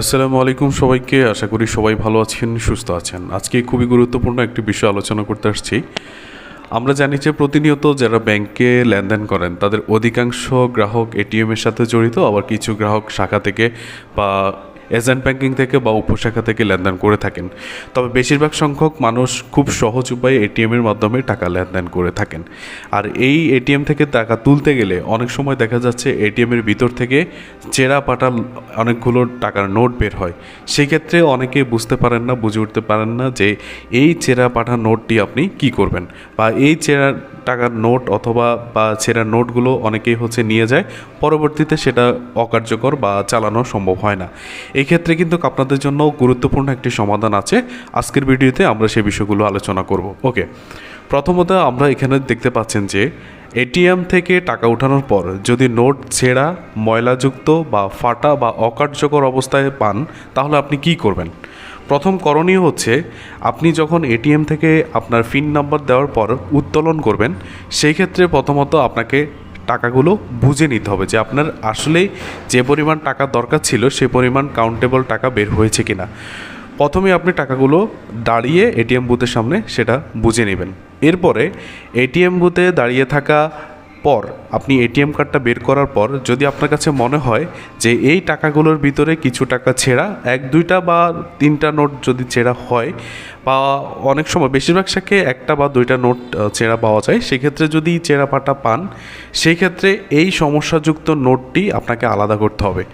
আসসালামু আলাইকুম সবাইকে, আশা করি সবাই ভালো আছেন, সুস্থ আছেন। আজকে খুবই গুরুত্বপূর্ণ একটি বিষয় আলোচনা করতে আসছি। আমরা জানি যে প্রতিনিয়ত যারা ব্যাংকে লেনদেন করেন, তাদের অধিকাংশ গ্রাহক এটিএমের সাথে জড়িত, আবার কিছু গ্রাহক শাখা থেকে বা এজেন্ট ব্যাংকিং থেকে বা উপশাখা থেকে লেনদেন করে থাকেন। তবে বেশিরভাগ সংখ্যক মানুষ খুব সহজ উপায়ে এটিএমের মাধ্যমে টাকা লেনদেন করে থাকেন। আর এই এটিএম থেকে টাকা তুলতে গেলে অনেক সময় দেখা যাচ্ছে এটিএমের ভিতর থেকে চেরা পাটা অনেকগুলো টাকার নোট বের হয়। সেই ক্ষেত্রে অনেকে বুঝতে পারেন না, বুঝে উঠতে পারেন না যে এই চেরা পাঠা নোটটি আপনি কি করবেন? বা এই চেরা টাকার নোট অথবা বা ছেঁড়া নোটগুলো অনেকেই হচ্ছে নিয়ে যায়। পরবর্তীতে সেটা অকার্যকর বা চালানো সম্ভব হয় না। এই ক্ষেত্রে কিন্তু আপনাদের জন্য গুরুত্বপূর্ণ একটি সমাধান আছে। আজকের ভিডিওতে আমরা সেই বিষয়গুলো আলোচনা করব। ওকে। প্রথমত আমরা এখানে দেখতে পাচ্ছেন যে, এটিএম থেকে টাকা ওঠানোর পর যদি নোট ছেঁড়া, ময়লাযুক্ত বা ফাটা বা অকার্যকর অবস্থায় পান, তাহলে আপনি কি করবেন? প্রথম করণীয় হচ্ছে আপনি যখন এটিএম থেকে আপনার ফিন নাম্বার দেওয়ার পর উত্তোলন করবেন, সেই ক্ষেত্রে প্রথমত আপনাকে টাকাগুলো বুঝে নিতে হবে যে আপনার আসলেই যে পরিমাণ টাকা দরকার ছিল, সে পরিমাণ কাউন্টেবল টাকা বের হয়েছে কিনা। প্রথমে আপনি টাকাগুলো দাঁড়িয়ে এটিএম বুথের সামনে সেটা বুঝে নেবেন। এরপরে এটিএম বুথে দাঁড়িয়ে থাকা পর আপনি এটিএম কার্ডটা বের করার পর যদি আপনার কাছে মনে হয় যে এই টাকাগুলোর ভিতরে কিছু টাকা ছেঁড়া, এক, দুইটা বা তিনটা নোট যদি ছেঁড়া হয় বা অনেক সময় বেশিরভাগ শাখে একটা বা দুইটা নোট ছেঁড়া পাওয়া যায়, সেক্ষেত্রে যদি চেরা পাটা পান সেই ক্ষেত্রে এই সমস্যাযুক্ত নোটটি আপনাকে আলাদা করতে হবে।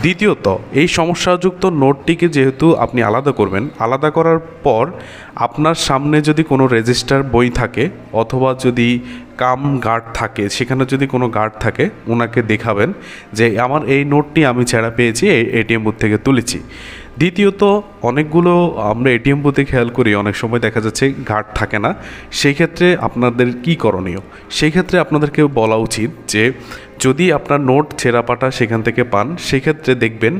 দ্বিতীয়ত, এই সমস্যাযুক্ত নোটটিকে যেহেতু আপনি আলাদা করবেন, আলাদা করার পর আপনার সামনে যদি কোনো রেজিস্টার বই থাকে অথবা যদি কাম গার্ড থাকে, সেখানে যদি কোনো গার্ড থাকে ওনাকে দেখাবেন যে আমার এই নোটটি আমি ছেঁড়া পেয়েছি, এই এটিএম বুথ থেকে তুলেছি। দ্বিতীয়ত, অনেকগুলো আমরা এটিএম বুথে খেয়াল করি, অনেক সময় দেখা যাচ্ছে গার্ড থাকে না সেই ক্ষেত্রে আপনাদের কি করণীয়? সেই ক্ষেত্রে আপনাদেরকে বলা উচিত যে যদি আপনার নোট ছেঁড়াপাটা সেখান থেকে পান, সেক্ষেত্রে দেখবেন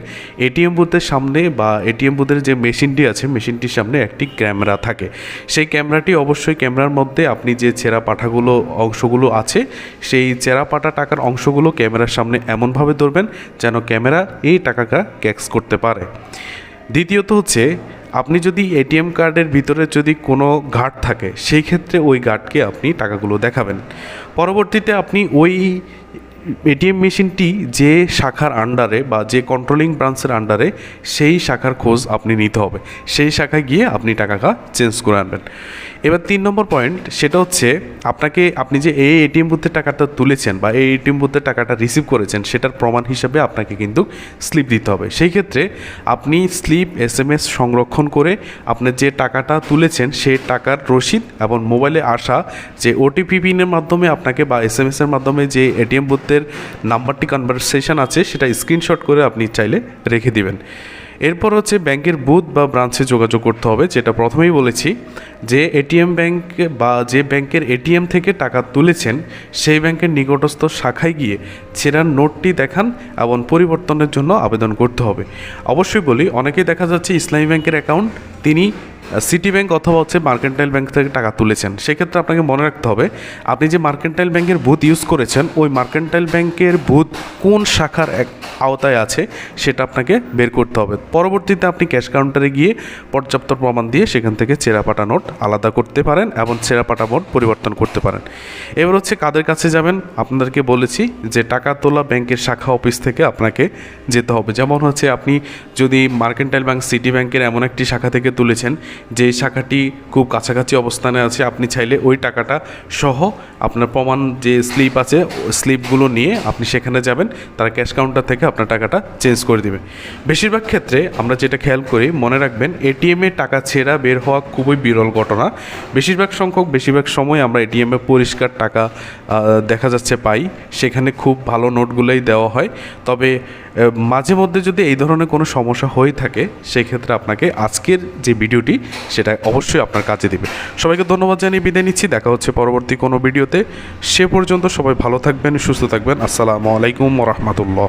এটিএম বুথের সামনে বা এটিএম বুথের যে মেশিনটি আছে, মেশিনটির সামনে একটি ক্যামেরা থাকে। সেই ক্যামেরাটি অবশ্যই ক্যামেরার মধ্যে আপনি যে ছেঁড়া পাঠাগুলো অংশগুলো আছে, সেই ছেঁড়া পাটা টাকার অংশগুলো ক্যামেরার সামনে এমনভাবে ধরবেন যেন ক্যামেরা এই টাকাটা ক্যাক্স করতে পারে। দ্বিতীয়ত হচ্ছে, আপনি যদি এটিএম কার্ডের ভিতরে যদি কোনো ঘাট থাকে, সেই ক্ষেত্রে ওই ঘাটকে আপনি টাকাগুলো দেখাবেন। পরবর্তীতে আপনি ওই এটিএম মেশিনটি যে শাখার আন্ডারে বা যে কন্ট্রোলিং ব্রাঞ্চের আন্ডারে সেই শাখার খোঁজ আপনি নিতে হবে। সেই শাখায় গিয়ে আপনি টাকাটা চেঞ্জ করে আনবেন। এবার তিন নম্বর পয়েন্ট সেটা হচ্ছে আপনাকে, আপনি যে এই এটিএম বুথের টাকাটা তুলেছেন বা এই এটিএম বুথের টাকাটা রিসিভ করেছেন, সেটার প্রমাণ হিসাবে আপনাকে কিন্তু স্লিপ দিতে হবে। সেই ক্ষেত্রে আপনি স্লিপ এস এম এস সংরক্ষণ করে আপনার যে টাকাটা তুলেছেন, সেই টাকার রসিদ এবং মোবাইলে আসা যে ওটিপি পিনের মাধ্যমে আপনাকে বা এস এম এসের মাধ্যমে যে এটিএম বুথের নাম্বারটি কনভারসেশন আছে, সেটা স্ক্রিনশট করে আপনি চাইলে রেখে দিবেন। এরপর হচ্ছে ব্যাংকের বুথ বা ব্রাঞ্চে যোগাযোগ করতে হবে, যেটা প্রথমেই বলেছি যে এটিএম ব্যাংক বা যে ব্যাংকের এটিএম থেকে টাকা তুলেছেন, সেই ব্যাংকের নিকটস্থ শাখায় গিয়ে ছেঁড়ার নোটটি দেখান এবং পরিবর্তনের জন্য আবেদন করতে হবে। অবশ্যই বলি, অনেকেই দেখা যাচ্ছে ইসলামী ব্যাংকের অ্যাকাউন্ট তিনি সিটি ব্যাংক অথবা হচ্ছে মার্কেন্টাইল ব্যাংক থেকে টাকা তুলেছেন, সেক্ষেত্রে আপনাকে মনে রাখতে হবে, আপনি যে মার্কেন্টাইল ব্যাংকের বুথ ইউজ করেছেন, ওই মার্কেন্টাইল ব্যাংকের বুথ কোন শাখার এক আওতায় আছে, সেটা আপনাকে বের করতে হবে। পরবর্তীতে আপনি ক্যাশ কাউন্টারে গিয়ে পর্যাপ্ত প্রমাণ দিয়ে সেখান থেকে চেরাপাটা নোট আলাদা করতে পারেন এবং চেরাপাটা নোট পরিবর্তন করতে পারেন। এবার হচ্ছে কাদের কাছে যাবেন? আপনাদেরকে বলেছি যে টাকা তোলা ব্যাংকের শাখা অফিস থেকে আপনাকে যেতে হবে। যেমন হচ্ছে আপনি যদি মার্কেন্টাইল ব্যাংক সিটি ব্যাংকের এমন একটি শাখা থেকে তুলেছেন, যে শাখাটি খুব কাছাকাছি অবস্থানে আছে, আপনি চাইলে ওই টাকাটা সহ আপনার প্রমাণ যে স্লিপ আছে স্লিপগুলো নিয়ে আপনি সেখানে যাবেন। তারা ক্যাশ কাউন্টার থেকে আপনার টাকাটা চেঞ্জ করে দেবে। বেশিরভাগ ক্ষেত্রে আমরা যেটা খেয়াল করি, মনে রাখবেন এটিএমে টাকা ছেঁড়া বের হওয়া খুবই বিরল ঘটনা। বেশিরভাগ সংখ্যক, বেশিরভাগ সময় আমরা এটিএমে পরিষ্কার টাকা দেখা যাচ্ছে পাই। সেখানে খুব ভালো নোটগুলোই দেওয়া হয়। তবে মাঝে মধ্যে যদি এই ধরনের কোনো সমস্যা হয়ে থাকে, সেক্ষেত্রে আপনাকে আজকের যে ভিডিওটি, সেটা অবশ্যই আপনার কাজে দিবে। সবাইকে ধন্যবাদ জানিয়ে বিদায় নিচ্ছি। দেখা হচ্ছে পরবর্তী কোনো ভিডিওতে। সে পর্যন্ত সবাই ভালো থাকবেন, সুস্থ থাকবেন। আসসালামু আলাইকুম রহমতুল্লাহ।